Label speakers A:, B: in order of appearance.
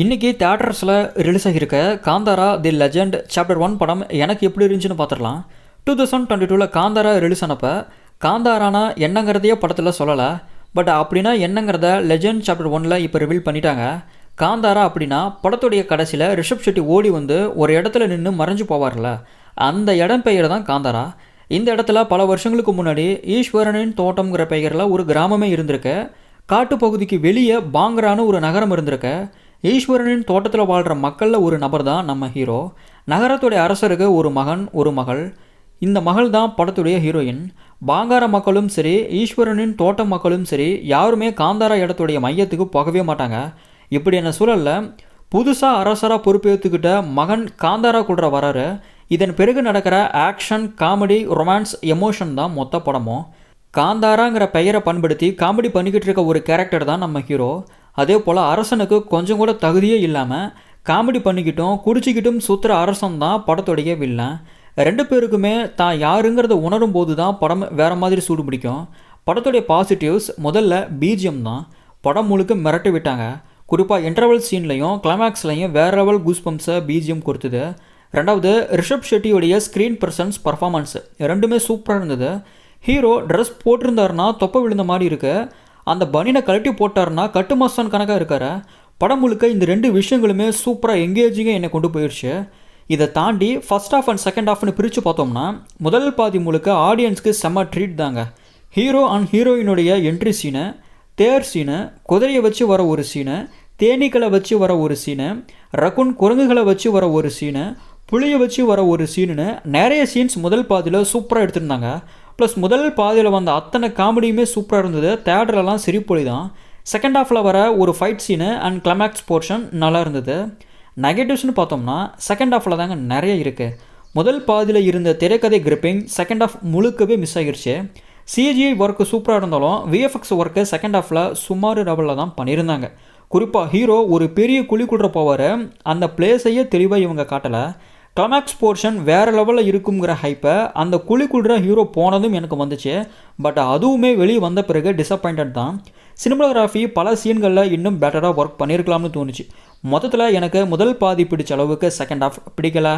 A: இன்றைக்கி தேட்டர்ஸில் release ஆகியிருக்க Kantara the legend chapter one படம் எனக்கு எப்படி இருந்துச்சுன்னு பார்த்துடலாம். டூ தௌசண்ட் டுவெண்ட்டி டூவில் காந்தாரா ரிலீஸ் ஆனப்போ காந்தாரானா என்னங்கிறதையே படத்தில் சொல்லலை. பட் அப்படின்னா என்னங்கிறத லெஜெண்ட் சாப்டர் ஒனில் இப்போ ரிவீல் பண்ணிட்டாங்க. காந்தாரா அப்படின்னா படத்துடைய கடைசியில் ரிஷப் ஷெட்டி ஓடி வந்து ஒரு இடத்துல நின்று மறைஞ்சு போவார்ல. அந்த இடம் பெயர் தான் காந்தாரா. இந்த இடத்துல பல வருஷங்களுக்கு முன்னாடி ஈஸ்வரனின் தோட்டம்ங்கிற பெயரில் ஒரு கிராமமே இருந்திருக்கு. காட்டுப்பகுதிக்கு வெளியே பாங்கரான ஒரு நகரம் இருந்திருக்கு. ஈஸ்வரனின் தோட்டத்தில் வாழ்கிற மக்களில் ஒரு நபர் தான் நம்ம ஹீரோ நகரத்துடைய அரசருக்கு ஒரு மகன் ஒரு மகள். இந்த மகள் தான் படத்துடைய ஹீரோயின் பாங்கார மக்களும் சரி ஈஸ்வரனின் தோட்ட மக்களும் சரி யாருமே காந்தாரா இடத்துடைய மையத்துக்கு போகவே மாட்டாங்க. இப்படியான சூழலில் புதுசாக அரசராக பொறுப்பேற்றுக்கிட்ட மகன் காந்தாரா குடுற வராரு இதன் பிறகு நடக்கிற ஆக்ஷன் காமெடி ரொமான்ஸ் எமோஷன் தான் மொத்த படமும். காந்தாராங்கிற பெயரை பண்படுத்தி காமெடி பண்ணிக்கிட்டு இருக்க ஒரு கேரக்டர் தான் நம்ம ஹீரோ அதே போல் அரசனுக்கு கொஞ்சம் கூட தகுதியே இல்லாமல் காமெடி பண்ணிக்கிட்டும் குடிச்சிக்கிட்டும் சுற்றுற அரசன் தான் படத்துடைய வில்லன். ரெண்டு பேருக்குமே தான் யாருங்கிறத உணரும் போது தான் படம் வேறு மாதிரி சூடு பிடிக்கும். படத்துடைய பாசிட்டிவ்ஸ் முதல்ல பிஜிஎம் தான். படம் முழுக்க மிரட்டி விட்டாங்க. குறிப்பாக இன்டர்வல் சீன்லையும் கிளைமேக்ஸ்லையும் வேற லெவல் கூஸ்பம்ஸை பிஜிஎம் கொடுத்தது. ரெண்டாவது ரிஷப் ஷெட்டியுடைய ஸ்க்ரீன் பர்சன்ஸ் பர்ஃபார்மன்ஸ் ரெண்டுமே சூப்பராக இருந்தது. ஹீரோ ட்ரெஸ் போட்டிருந்தாருன்னா தொப்பை விழுந்த மாதிரி இருக்குது அந்த பனினை கழட்டி போட்டாருன்னா கட்டு மாஸ்தான் கணக்காக இருக்கார? படம் முழுக்க இந்த ரெண்டு விஷயங்களுமே சூப்பராக எங்கேஜிங்காக என்னை கொண்டு போயிடுச்சு இதை தாண்டி ஃபஸ்ட் ஆஃப் அண்ட் செகண்ட் ஆஃப்னு பிரித்து பார்த்தோம்னா முதல் பாதி முழுக்க ஆடியன்ஸ்க்கு செம்ம ட்ரீட் தாங்க. ஹீரோ அண்ட் ஹீரோயினுடைய என்ட்ரி சீனு தேர் சீனு குதிரையை வச்சு வர ஒரு சீனு தேனீக்களை வச்சு வர ஒரு சீனு ரகுன் குரங்குகளை வச்சு வர ஒரு சீனு புளியை வச்சு வர ஒரு சீனுன்னு நிறைய சீன்ஸ் முதல் பாதியில் சூப்பராக எடுத்திருந்தாங்க. ப்ளஸ் முதல் பாதியில் வந்த அத்தனை காமெடியுமே சூப்பராக இருந்தது. தேட்டர்லலாம் சிரிப்பொழி தான் செகண்ட் ஹாஃபில் வர ஒரு fight scene and climax portion நல்லா இருந்தது. நெகட்டிவ்ஸ்னு பார்த்தோம்னா செகண்ட் ஹாஃபில் தாங்க நிறைய இருக்குது முதல் பாதியில் இருந்த திரைக்கதை கிரிப்பிங் செகண்ட் ஆஃப் முழுக்கவே மிஸ் ஆகிருச்சு. சிஜிஐ ஒர்க்கு சூப்பராக இருந்தாலும் விஎஃப்எக்ஸ் ஒர்க்கு செகண்ட் ஹாஃபில் சுமார் லெவலில் தான் பண்ணியிருந்தாங்க. குறிப்பாக ஹீரோ ஒரு பெரிய குழி குடுற போவார். அந்த பிளேஸையே தெளிவாக இவங்க காட்டலை. கிளைமேக்ஸ் போர்ஷன் வேறு லெவலில் இருக்குங்கிற ஹைப்பை அந்த குழி ஹீரோ போனதும் எனக்கு வந்துச்சு. பட் அதுவுமே வெளியே வந்த பிறகு டிசப்பாயிண்டட் தான். சினிமோகிராஃபி பல சீன்களில் இன்னும் பெட்டராக ஒர்க் பண்ணியிருக்கலாம்னு தோணுச்சு. மொத்தத்தில் எனக்கு முதல் பாதி பிடிச்ச அளவுக்கு செகண்ட் ஹாஃப் பிடிக்கல.